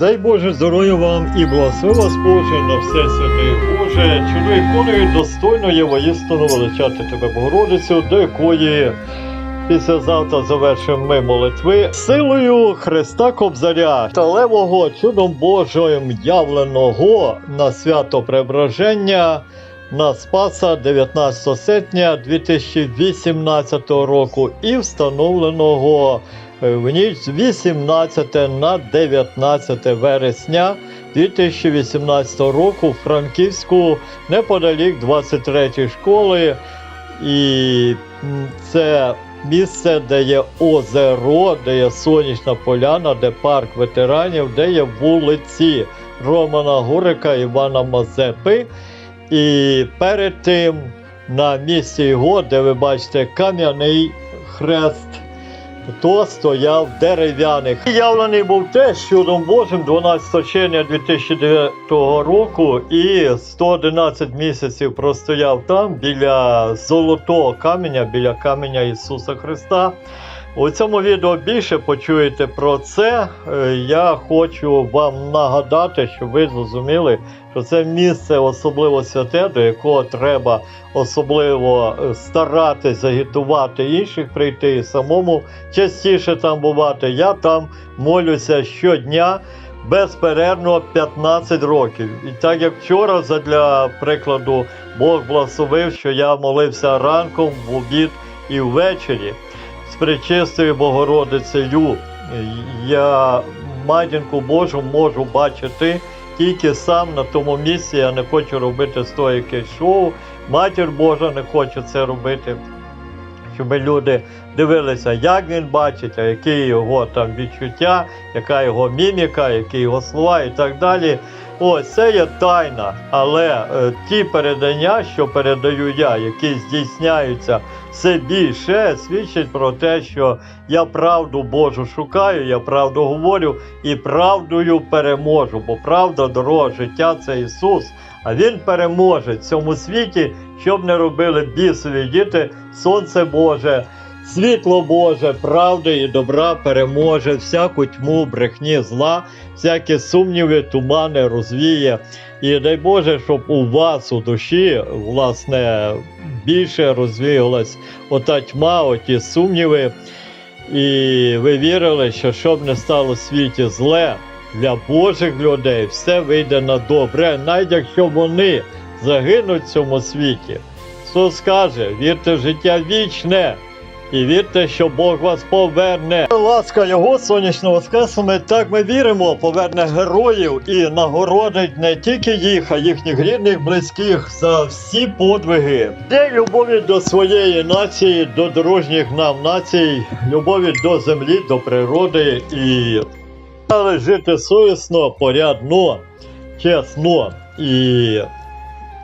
Дай Боже здоров'я вам і благослови вас Боже на все святе. Боже, чудо іконою достойно є воїстину величати тебе Богородицю, до якої післязавтра завершимо ми молитви силою Христа Кобзаря та левого чудом Божим явленого на свято Преображення на Спаса 19 серпня 2018 року і встановленого в ніч з 18 на 19 вересня 2018 року в Франківську неподалік 23 школи. І це місце, де є озеро, де є сонячна поляна, де парк ветеранів, де є вулиці Романа Гурика, Івана Мазепи. І перед тим на місці його, де ви бачите кам'яний хрест, то стояв дерев'яний. Явлений був теж чудом Божим 12 червня 2009 року і 111 місяців простояв там біля золотого каменя, біля каменя Ісуса Христа. У цьому відео більше почуєте про це. Е, Я хочу вам нагадати, щоб ви зрозуміли, що це місце особливо святе, до якого треба особливо е, старатись загітувати інших прийти і самому частіше там бувати. Я там молюся щодня. Безперервно 15 років. І так як вчора, задля прикладу, Бог благословив, що я молився ранком, в обід і ввечері з пречистою Богородицею. Я матінку Божу можу бачити тільки сам на тому місці. Я не хочу робити з того якесь шоу. Матір Божа не хоче це робити. Щоб люди дивилися, як він бачить, а які його там відчуття, яка його міміка, які його слова і так далі. Ось це є тайна, але е, ті передання, що передаю я, які здійсняються все більше, свідчать про те, що я правду Божу шукаю, я правду говорю і правдою переможу. Бо правда, дорога життя це Ісус. А Він переможе в цьому світі, щоб не робили бісові діти, сонце Боже. Світло Боже, правди і добра переможе всяку тьму, брехні зла, всякі сумніви, тумани розвіє. І дай Боже, щоб у вас у душі, власне, більше розвіялась ота тьма, оті сумніви. І ви вірили, що щоб не стало в світі зле для Божих людей, все вийде на добре, навіть якщо вони загинуть в цьому світі. Хто скаже, вірте життя вічне. І вірте, що Бог вас поверне. Ласка його сонячно воскреслими, так ми віримо, поверне героїв і нагородить не тільки їх, а їхніх рідних, близьких за всі подвиги. День любові до своєї нації, до дорожніх нам націй, любові до землі, до природи і але жити совісно, порядно, чесно і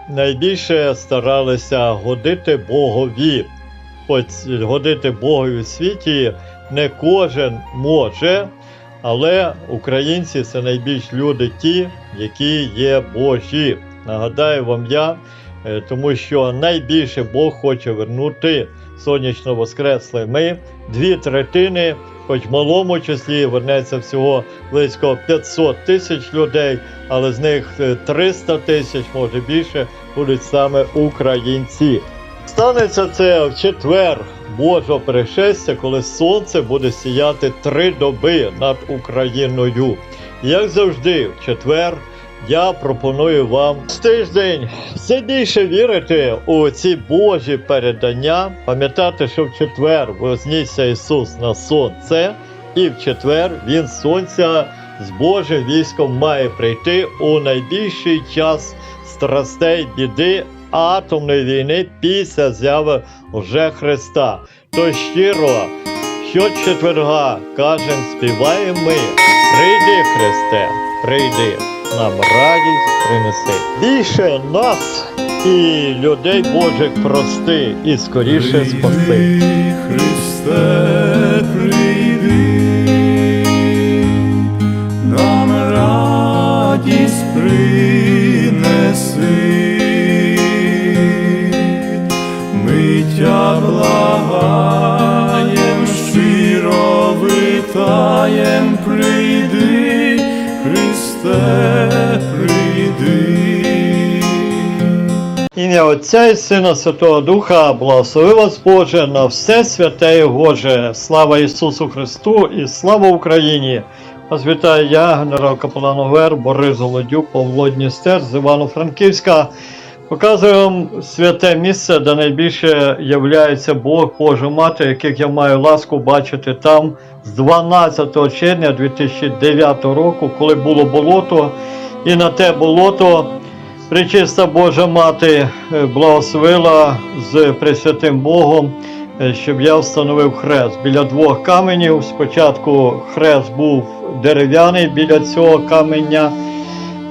найбільше старалися годити Богові. Хоч годити Богові світі не кожен може, але українці це найбільш люди ті, які є Божі. Нагадаю вам я, е, тому що найбільше Бог хоче вернути сонячно воскресли ми дві третини, хоч в малому числі вернеться всього близько 500 тисяч людей, але з них е, 300 тисяч, може більше, будуть саме українці. Станеться це в четвер Божого пришестя, коли сонце буде сіяти три доби над Україною. Як завжди, в четвер я пропоную вам з тиждень більше вірити у ці Божі передання, пам'ятати, що в четвер вознісся Ісус на сонце, і в четвер Він сонця з Божим військом має прийти у найбільший час страстей біди атомної війни після зяви вже Христа. То щиро, щочетверга кажем, співаємо ми, прийди, Христе, прийди, нам радість принеси. Більше нас і людей Божих прости, і скоріше спаси. Христе, життя благаєм, щиро витаєм, прийди, Христе, прийди. Ім'я Отця і Сина Святого Духа, благослови вас, Боже, на все святе і Боже. Слава Ісусу Христу і слава Україні! Вас вітаю я, генерал Капелан Овер, Борис Голодюк, Павло Дністер з Івано-Франківська. Показую вам святе місце, де найбільше являється Бог, Божа Мати, яких я маю ласку бачити там з 12 червня 2009 року, коли було болото, і на те болото Пречиста Божа Мати е, благословила з Пресвятим Богом, е, щоб я встановив хрест біля двох каменів. Спочатку хрест був дерев'яний біля цього каменя.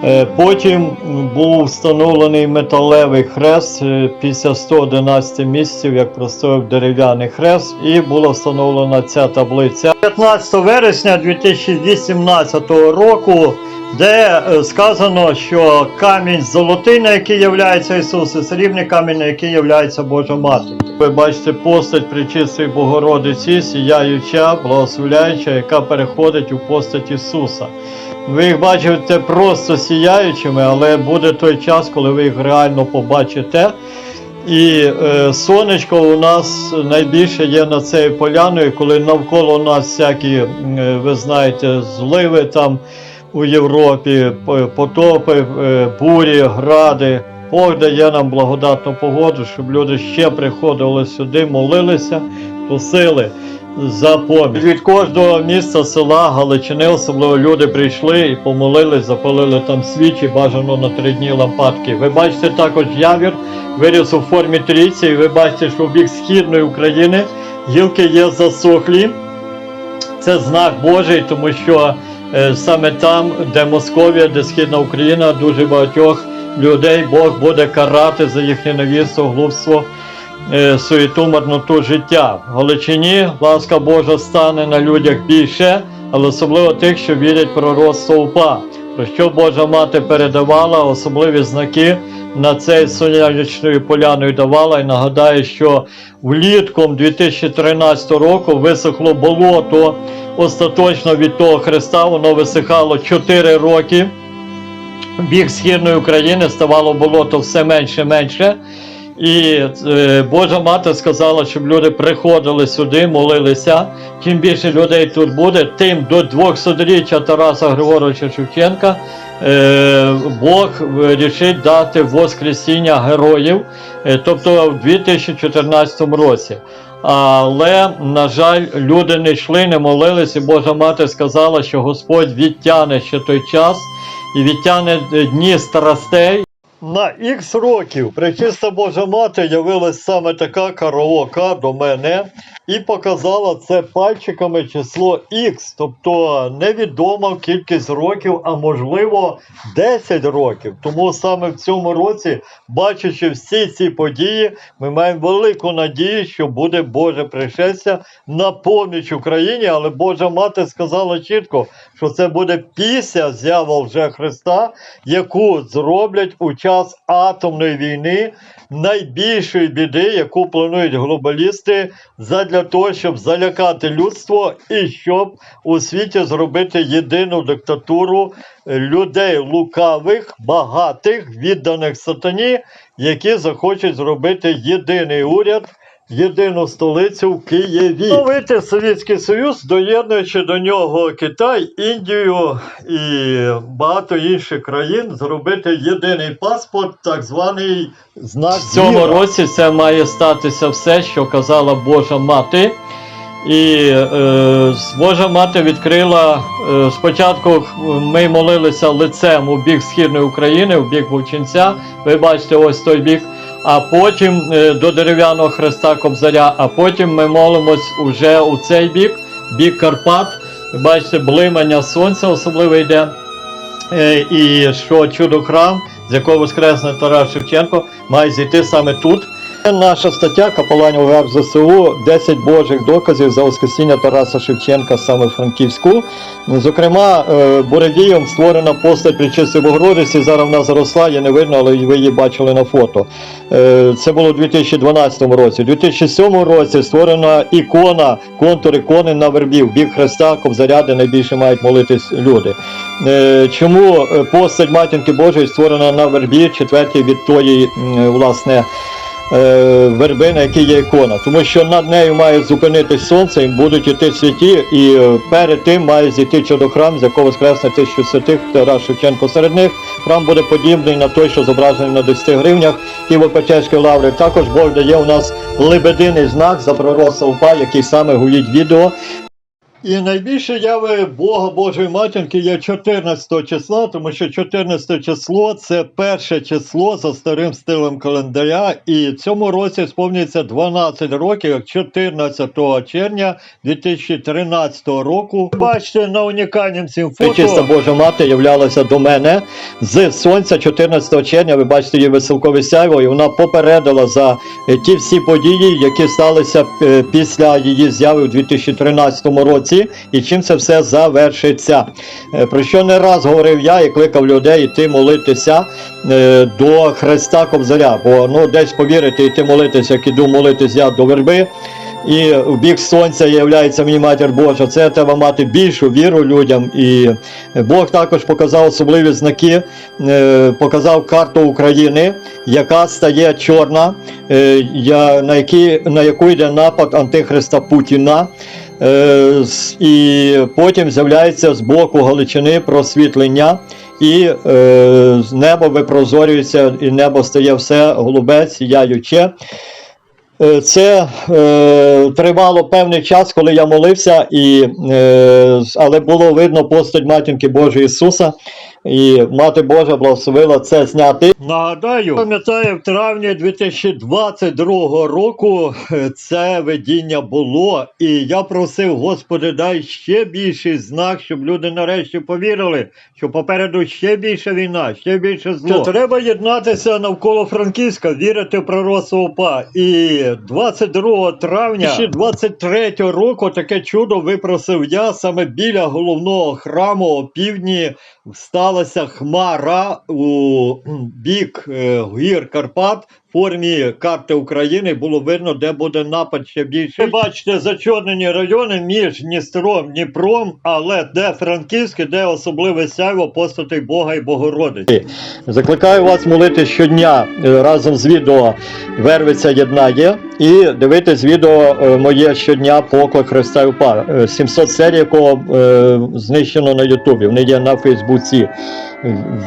Е, Потім був встановлений металевий хрест е, після 111 місяців, як простояв дерев'яний хрест, і була встановлена ця таблиця. 15 вересня 2018 року, де е, сказано, що камінь золотий, на який являється Ісус, і срібний камінь, на який являється Божа Мати. Ви бачите постать Пречистої Богородиці, сіяюча, благословляюча, яка переходить у постать Ісуса. Ви їх бачите просто сіяючими, але буде той час, коли ви їх реально побачите. І е, сонечко у нас найбільше є над цією поляною, коли навколо нас всякі, е, ви знаєте, зливи там у Європі, потопи, е, бурі, гради. Бог дає нам благодатну погоду, щоб люди ще приходили сюди, молилися, просили за поміч. Від кожного міста, села, Галичини, особливо люди прийшли і помолились, запалили там свічі, бажано на три дні лампадки. Ви бачите також явір, виріс у формі трійці, і ви бачите, що в бік східної України гілки є засохлі. Це знак Божий, тому що саме там, де Московія, де Східна Україна, дуже багатьох людей Бог буде карати за їхнє невісто, глупство, е, суєту, марноту життя. В Галичині ласка Божа стане на людях більше, але особливо тих, що вірять про пророцтво УПА. Про що Божа мати передавала особливі знаки на цей сонячною поляною давала і нагадаю, що влітком 2013 року висохло болото остаточно від того Христа, воно висихало 4 роки. Бік східної України ставало болото все менше і менше. І е, Божа мати сказала, щоб люди приходили сюди, молилися. Чим більше людей тут буде, тим до 200-річчя Тараса Григоровича Шевченка Бог вирішить дати Воскресіння героїв, е, тобто в 2014 році. Але, на жаль, люди не йшли, не молились, і Божа мати сказала, що Господь відтяне ще той час і відтяне дні страстей. На ікс років пречиста Божа мати явилась саме така караока до мене і показала це пальчиками число Х, тобто невідома кількість років, а можливо 10 років. Тому саме в цьому році, бачачи всі ці події, ми маємо велику надію, що буде Боже пришестя на поміч Україні, але Божа мати сказала чітко, що це буде після з'ява вже Христа, яку зроблять у час атомної війни, найбільшої біди, яку планують глобалісти, задля того, щоб залякати людство і щоб у світі зробити єдину диктатуру людей лукавих, багатих, відданих сатані, які захочуть зробити єдиний уряд. Єдину столицю в Києві. Новити Совєтський Союз, доєднуючи до нього Китай, Індію і багато інших країн, зробити єдиний паспорт, так званий знак. В цьому році це має статися все, що казала Божа мати. І е, Божа мати відкрила е, спочатку ми молилися лицем у бік східної України, в бік Вовчинця. Ви бачите, ось той бік. А потім е, до дерев'яного хреста Кобзаря, а потім ми молимось уже у цей бік, бік Карпат. Бачите, блимання сонця особливо йде. Е, і що чудо храм, з якого воскресне Тарас Шевченко, має зійти саме тут. Наша стаття Капеланів ГАР ЗСУ 10 божих доказів за воскресіння Тараса Шевченка саме Франківську. Зокрема, е, Буревієм створена постать Пречистої Богородиці. Зараз вона заросла, є не видно, але ви її бачили на фото. Е, Це було у 2012 році. У 2007 році створена ікона, контур ікони на вербі. В бік Христа, Кобзаря, де найбільше мають молитись люди. Е, Чому постать Матінки Божої створена на вербі, четвертій від тої, власне, верби, на є ікона, тому що над нею має зупинитись сонце, і будуть іти святі, і е, перед тим має зійти чудохрам, з якого воскресне тисячу святих Тарас Шевченко серед них. Храм буде подібний на той, що зображений на 10 гривнях Києво-Печерської лаври. Також Бог дає у нас лебединий знак за пророста упа, який саме гуїть відео. І найбільше яви Бога Божої Матінки є 14 числа, тому що 14 число це перше число за старим стилем календаря, і цьому році сповнюється 12 років, як 14 червня 2013 року. Бачите, на унікальнім цим фото Чиста Божа Мати являлася до мене з сонця 14 червня. Ви бачите її веселкове сяйво, і вона попередила за е, ті всі події, які сталися е, після її зяви у 2013 році, і чим це все завершиться. Е, Про що не раз говорив я і кликав людей йти молитися е, до Христа Кобзаря, бо ну десь повірити, йти молитися, як іду молитись я до верби. І в бік сонця являється мені матір Божа. Це треба мати більшу віру людям. І Бог також показав особливі знаки, е, показав карту України, яка стає чорна, на яку йде напад Антихриста Путіна. Е, І потім з'являється з боку Галичини просвітлення. І е, з неба випрозорюється, і небо стає все голубе, сіяюче. Е, Це е, тривало певний час, коли я молився, і, е, але було видно постать матінки Божої Ісуса, і Мати Божа благословила це зняти. Нагадаю, пам'ятаю, в травні 2022 року е, це видіння було, і я просив, Господи, дай ще більший знак, щоб люди нарешті повірили, що попереду ще більша війна, ще більше зло. Що треба єднатися навколо Франківська, вірити в пророцтво УПА. І 22 травня 2023 року таке чудо випросив я саме біля головного храму опівдні сталася хмара у бік е, гір Карпат формі карти України. Було видно, де буде напад ще більше. Ви бачите зачорнені райони між Дністром, Дніпром, але де Франківське, де особливе сяйво постатей Бога і Богородиці. Закликаю вас молити щодня е, разом з відео Вервиця єднає і дивитись відео е, моє щодня поклик Христа і УПА. Е, 700 серій, якого е, знищено на Ютубі. Вони є на Фейсбуці.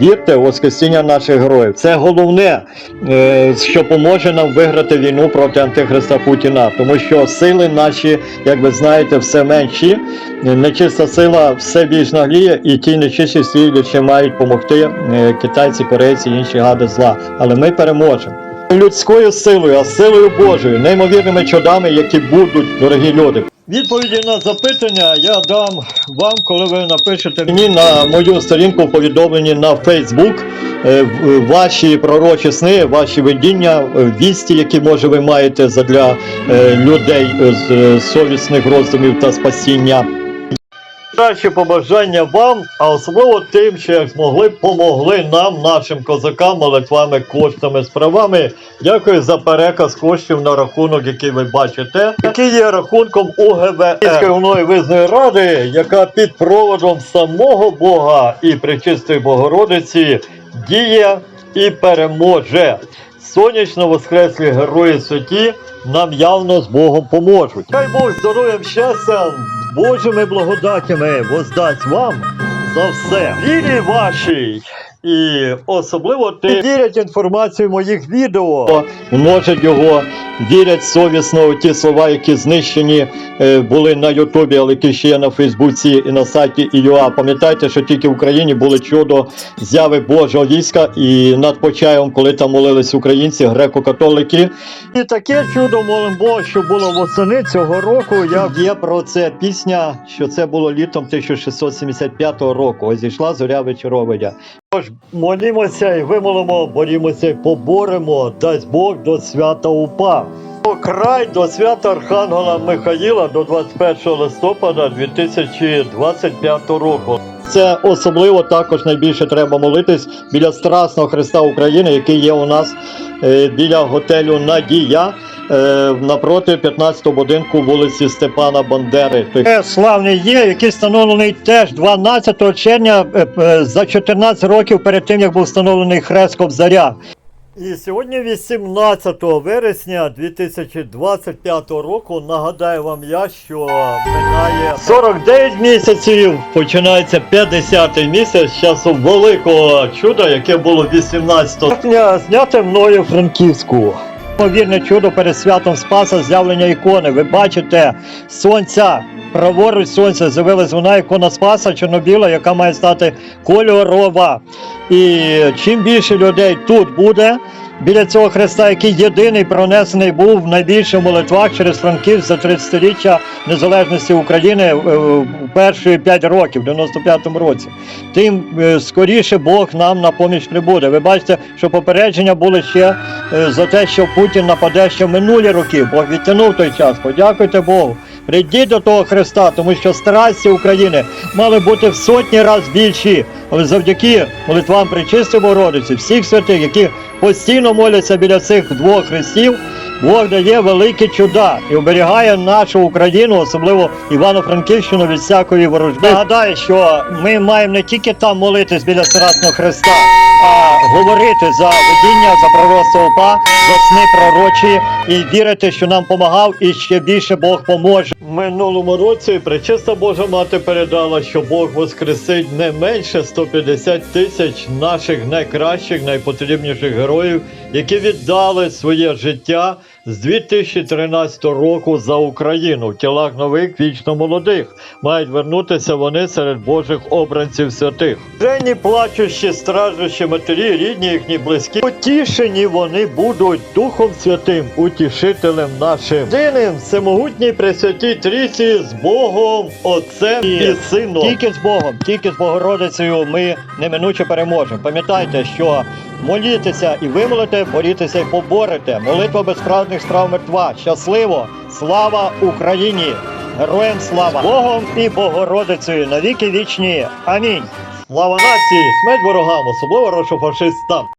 Вірте Воскресіння наших героїв. Це головне, е, що поможе нам виграти війну проти Антихриста Путіна, тому що сили наші, як ви знаєте, все менші. Нечиста сила все більш нагліє, і ті нечисті слідчі мають допомогти е, китайці, корейці інші гади зла. Але ми переможемо. Людською силою, а силою Божою, неймовірними чудами, які будуть, дорогі люди. Відповіді на запитання я дам вам, коли ви напишете мені на мою сторінку в повідомленні на Facebook е, ваші пророчі сни, ваші видіння, е, вісті, які може ви маєте задля е, людей з совісних роздумів та спасіння. Кращі побажання вам, а особливо тим, що як змогли, помогли нам, нашим козакам, молитвами, коштами, справами. Дякую за переказ коштів на рахунок, який ви бачите, який є рахунком УГВ головної визної ради, яка під проводом самого Бога і Пречистої Богородиці діє і переможе. Сонячно воскреслі герої святі нам явно з Богом поможуть. Хай Бог здоров'ям щастям, Божими благодатями воздасть вам за все. Вірі вашій. І особливо ти вірять інформацію моїх відео, множать його, вірять совісно у ті слова, які знищені е, були на Ютубі, але які ще є на Фейсбуці і на сайті ІЮА. Пам'ятайте, що тільки в Україні були чудо зяви Божого війська і над Почаєвом, коли там молились українці, греко-католики. І таке чудо молим Бога, що було восени цього року. Я є про це пісня, що це було літом 1675 року. Ось зійшла зоря вечоровидя. Тож молімося і вимолимо, борімося і поборемо, дасть Бог до свята УПА. Край до свята Архангела Михаїла до 21 листопада 2025 року. Це особливо також найбільше треба молитись біля Страсного Христа України, який є у нас е, біля готелю Надія. Е, Напроти 15-го будинку вулиці Степана Бандери. Е, Славний є, який встановлений теж 12 червня е, за 14 років перед тим, як був встановлений хрест Кобзаря. І сьогодні, 18 вересня 2025 року, нагадаю вам я, що минає 49 місяців, починається 50-й місяць часу великого чуда, яке було 18 серпня, зняте мною Франківську. Повірне чудо перед святом Спаса з'явлення ікони. Ви бачите сонця. Праворуч сонця з'явилась вона ікона Спаса чорнобіла, яка має стати кольорова. І чим більше людей тут буде біля цього хреста, який єдиний пронесений був в найбільших молитвах через Франків за 30-річчя незалежності України е, в перші 5 років, в 95-му році, тим е, скоріше Бог нам на поміч прибуде. Ви бачите, що попередження були ще е, за те, що Путін нападе ще в минулі роки. Бог відтягнув той час. Подякуйте Богу. Прийдіть до того Христа, тому що страсті України мали бути в сотні разів більші, але завдяки молитвам Пречистої Богородиці, всіх святих, які постійно моляться біля цих двох хрестів, Бог дає великі чуда і оберігає нашу Україну, особливо Івано-Франківщину від всякої ворожби. Нагадаю, що ми маємо не тільки там молитись біля Страсного Христа, а говорити за видіння, за пророцтво УПА, за сни пророчі і вірити, що нам помагав, і ще більше Бог поможе. Минулому році Пречиста Божа Мати передала, що Бог воскресить не менше 150 тисяч наших найкращих, найпотрібніших героїв, які віддали своє життя з 2013 року за Україну в тілах нових вічно молодих. Мають вернутися вони серед Божих обранців святих. Жені плачущі, страждущі матері, рідні їхні близькі. Утішені вони будуть Духом Святим, утішителем нашим. Єдиним всемогутній Пресвятій Трійці з Богом, Отцем і Сином. Тільки з Богом, тільки з Богородицею ми неминуче переможемо. Пам'ятайте, що молітеся і вимолите, борітеся і поборете. Молитва безправних страв мертва. Щасливо! Слава Україні! Героям слава! Богом і Богородицею навіки вічні. Амінь. Слава нації, смерть ворогам, особливо рошофашистам.